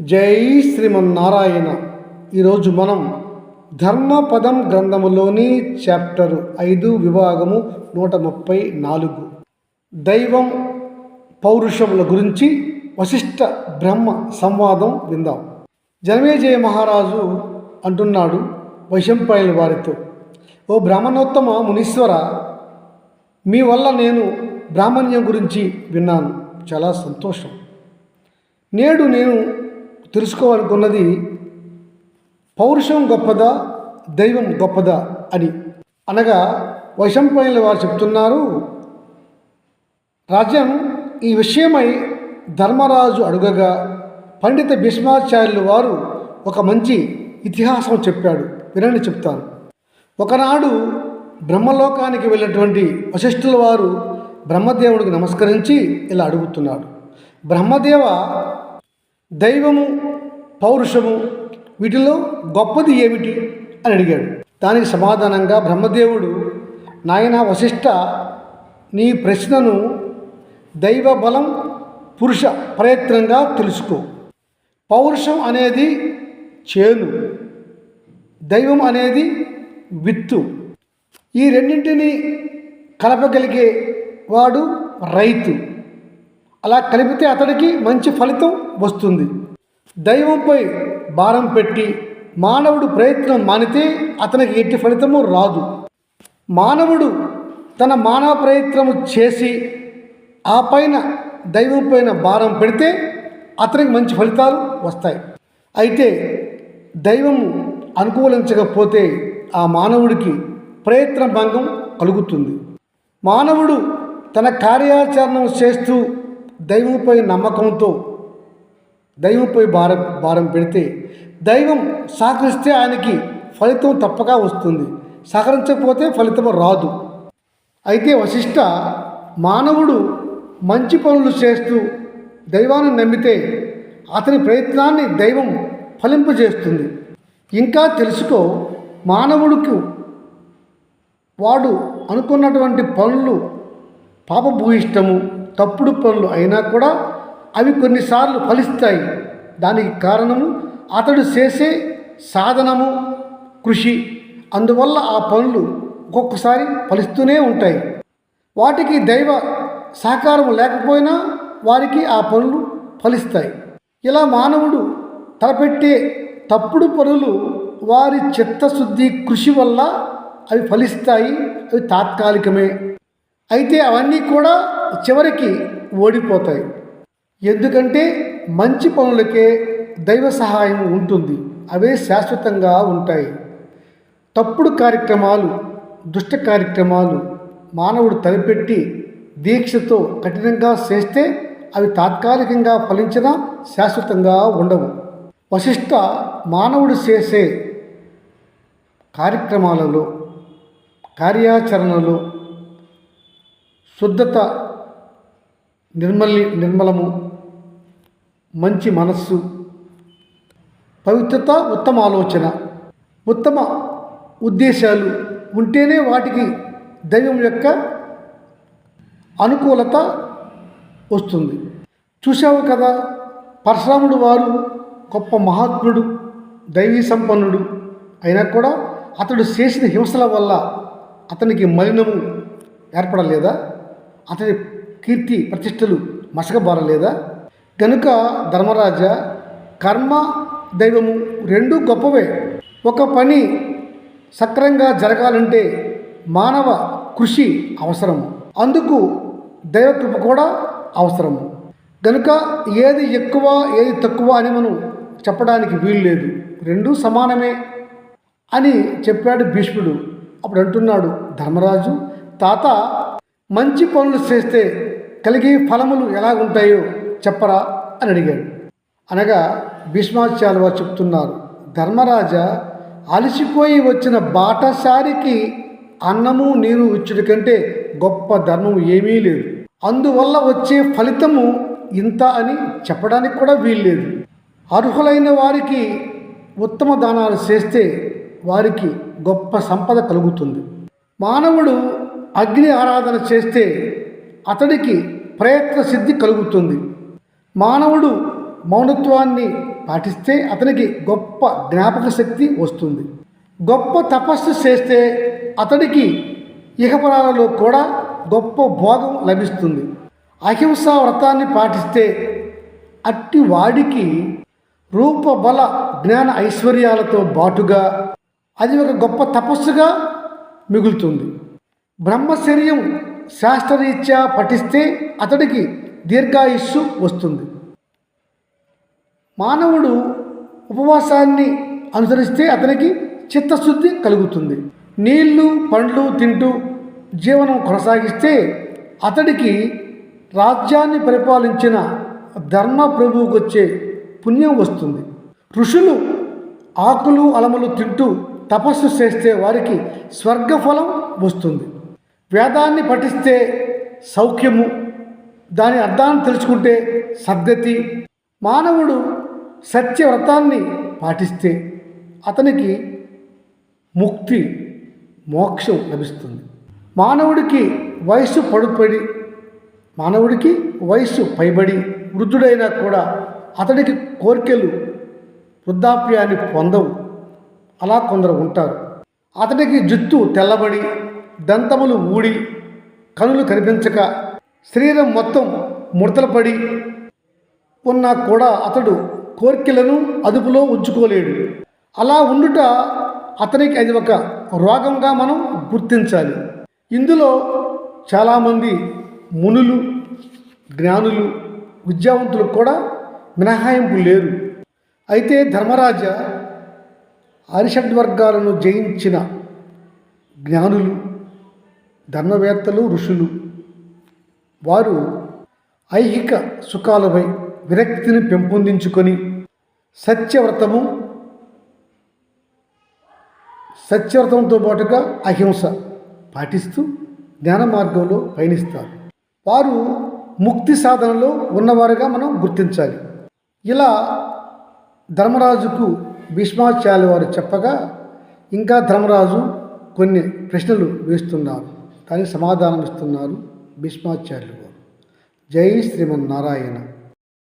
జై శ్రీమన్నారాయణ. ఈరోజు మనం ధర్మపదం గ్రంథములోని చాప్టరు ఐదు విభాగము నూట ముప్పై నాలుగు. దైవం పౌరుషముల గురించి వశిష్ఠ బ్రహ్మ సంవాదం విందాం. జనమేజయ మహారాజు అంటున్నాడు వైశంపాయల వారితో ఓ బ్రాహ్మణోత్తమ మునీశ్వర మీ వల్ల నేను బ్రాహ్మణ్యం గురించి విన్నాను. చాలా సంతోషం. నేడు నేను తెలుసుకోవాలనుకున్నది పౌరుషం గొప్పదా దైవం గొప్పదా అని. అనగా వైశంపైన వారు చెప్తున్నారు రాజ్యం ఈ విషయమై ధర్మరాజు అడుగగా పండిత భీష్మాచార్యులు వారు ఒక మంచి ఇతిహాసం చెప్పాడు. వినండి చెప్తాను. ఒకనాడు బ్రహ్మలోకానికి వెళ్ళినటువంటి వశిష్ఠుల వారు బ్రహ్మదేవుడికి నమస్కరించి ఇలా అడుగుతున్నాడు. బ్రహ్మదేవ దైవము పౌరుషము వీటిలో గొప్పది ఏమిటి అని అడిగాడు. దానికి సమాధానంగా బ్రహ్మదేవుడు నాయన వశిష్ట నీ ప్రశ్నను దైవ బలం పురుష ప్రయత్నంగా తెలుసుకో. పౌరుషం అనేది చేను దైవం అనేది విత్తు. ఈ రెండింటిని కలపగలిగే వాడు రైతు. అలా కలిపితే అతడికి మంచి ఫలితం వస్తుంది. దైవంపై భారం పెట్టి మానవుడు ప్రయత్నం మానితే అతనికి ఎట్టి ఫలితము రాదు. మానవుడు తన మానవ ప్రయత్నము చేసి ఆ పైన దైవం పైన భారం పెడితే అతనికి మంచి ఫలితాలు వస్తాయి. అయితే దైవము అనుకూలించకపోతే ఆ మానవుడికి ప్రయత్న భంగం కలుగుతుంది. మానవుడు తన కార్యాచరణను చేస్తూ దైవంపై నమ్మకంతో దైవంపై భారం భారం పెడితే దైవం సహకరిస్తే ఆయనకి ఫలితం తప్పక వస్తుంది. సహకరించకపోతే ఫలితం రాదు. అయితే వశిష్ట మానవుడు మంచి పనులు చేస్తూ దైవాన్ని నమ్మితే అతని ప్రయత్నాన్ని దైవం ఫలింపజేస్తుంది. ఇంకా తెలుసుకో మానవుడికి వాడు అనుకున్నటువంటి పనులు పాపభూయిష్టము తప్పుడు పనులు అయినా కూడా అవి కొన్నిసార్లు ఫలిస్తాయి. దానికి కారణము అతడు చేసే సాధనము కృషి. అందువల్ల ఆ పనులు ఒక్కొక్కసారి ఫలిస్తూనే ఉంటాయి. వాటికి దైవ సహకారం లేకపోయినా వారికి ఆ పనులు ఫలిస్తాయి. ఇలా మానవుడు తలపెట్టే తప్పుడు పనులు వారి చిత్తశుద్ధి కృషి వల్ల అవి ఫలిస్తాయి అవి తాత్కాలికమే. అయితే అవన్నీ కూడా చివరికి ఓడిపోతాయి. ఎందుకంటే మంచి పనులకే దైవ సహాయం ఉంటుంది. అవే శాశ్వతంగా ఉంటాయి. తప్పుడు కార్యక్రమాలు దుష్ట కార్యక్రమాలు మానవుడు తలపెట్టి దీక్షతో కఠినంగా చేస్తే అవి తాత్కాలికంగా ఫలించినా శాశ్వతంగా ఉండవు. వశిష్ట మానవుడు చేసే కార్యక్రమాలలో కార్యాచరణలో శుద్ధత నిర్మలి నిర్మలము మంచి మనస్సు పవిత్రత ఉత్తమ ఆలోచన ఉత్తమ ఉద్దేశాలు ఉంటేనే వాటికి దైవం యొక్క అనుకూలత వస్తుంది. చూసావు కదా పరశురాముడు వారు గొప్ప మహాత్ముడు దైవీ సంపన్నుడు. అయినా కూడా అతడు చేసిన హింసల వల్ల అతనికి మలినము ఏర్పడలేదా? అతని కీర్తి ప్రతిష్టలు మసకబారలేదా? కనుక ధర్మరాజ కర్మ దైవము రెండు గొప్పవే. ఒక పని సక్రంగా జరగాలంటే మానవ కృషి అవసరం. అందుకు దైవకృప కూడా అవసరము కనుక ఏది ఎక్కువ ఏది తక్కువ అని మనం చెప్పడానికి వీలు లేదు రెండూ సమానమే అని చెప్పాడు భీష్ముడు. అప్పుడు అంటున్నాడు ధర్మరాజు తాత మంచి పనులు చేస్తే కలిగే ఫలములు ఎలా ఉంటాయో చెప్పరా అని అడిగాడు. అనగా భీష్మాచార్య వారు చెప్తున్నారు ధర్మరాజా అలసిపోయి వచ్చిన బాటసారికి అన్నము నీరు ఇచ్చుడి కంటే గొప్ప ధర్మం ఏమీ లేదు. అందువల్ల వచ్చే ఫలితము ఇంత అని చెప్పడానికి కూడా వీల్లేదు. అర్హులైన వారికి ఉత్తమ దానాలు చేస్తే వారికి గొప్ప సంపద కలుగుతుంది. మానవుడు అగ్ని ఆరాధన చేస్తే అతడికి ప్రయత్న సిద్ధి కలుగుతుంది. మానవుడు మౌనత్వాన్ని పాటిస్తే అతనికి గొప్ప జ్ఞాపక శక్తి వస్తుంది. గొప్ప తపస్సు చేస్తే అతడికి ఇహపరాలలో కూడా గొప్ప భోగం లభిస్తుంది. అహింసా వ్రతాన్ని పాటిస్తే అట్టి వాడికి రూపబల జ్ఞాన ఐశ్వర్యాలతో బాటుగా అది ఒక గొప్ప తపస్సుగా మిగులుతుంది. బ్రహ్మచర్యం శాస్త్రరీత్యా పఠిస్తే అతడికి దీర్ఘాయుస్సు వస్తుంది. మానవుడు ఉపవాసాన్ని అనుసరిస్తే అతనికి చిత్తశుద్ధి కలుగుతుంది. నీళ్ళు పండ్లు తింటూ జీవనం కొనసాగిస్తే అతడికి రాజ్యాన్ని పరిపాలించిన ధర్మ ప్రభువుకు వచ్చే పుణ్యం వస్తుంది. ఋషులు ఆకులు అలములు తింటూ తపస్సు చేస్తే వారికి స్వర్గఫలం వస్తుంది. వేదాన్ని పఠిస్తే సౌఖ్యము దాని అర్థాన్ని తెలుసుకుంటే సద్గతి. మానవుడు సత్యవ్రతాన్ని పాటిస్తే అతనికి ముక్తి మోక్షం లభిస్తుంది. మానవుడికి వయస్సు పడుపడి మానవుడికి వయస్సు పైబడి వృద్ధుడైనా కూడా అతడికి కోరికలు వృద్ధాప్యాన్ని పొందవు. అలా కొందరు ఉంటారు. అతడికి జుత్తు తెల్లబడి దంతములు ఊడి కనులు కనిపించక శరీరం మొత్తం ముడతలు పడి ఉన్నా కూడా అతడు కోరికలను అదుపులో ఉంచుకోలేడు. అలా ఉండుట అతనికి అది ఒక రోగంగా మనం గుర్తించాలి. ఇందులో చాలామంది మునులు జ్ఞానులు విద్యావంతులు కూడా మినహాయింపు లేరు. అయితే ధర్మరాజ అరిషడ్వర్గాలను జయించిన జ్ఞానులు ధర్మవేత్తలు ఋషులు వారు ఐహిక సుఖాలపై విరక్తిని పెంపొందించుకొని సత్యవ్రతము సత్యవ్రతంతో పాటుగా అహింస పాటిస్తూ జ్ఞాన మార్గంలో పయనిస్తారు. వారు ముక్తి సాధనలో ఉన్నవారుగా మనం గుర్తించాలి. ఇలా ధర్మరాజుకు భీష్మాచార్య వారు చెప్పగా ఇంకా ధర్మరాజు కొన్ని ప్రశ్నలు వేస్తున్నారు. దానికి సమాధానం ఇస్తున్నారు భీష్మాచార్యులు. వారు జై శ్రీమన్నారాయణ.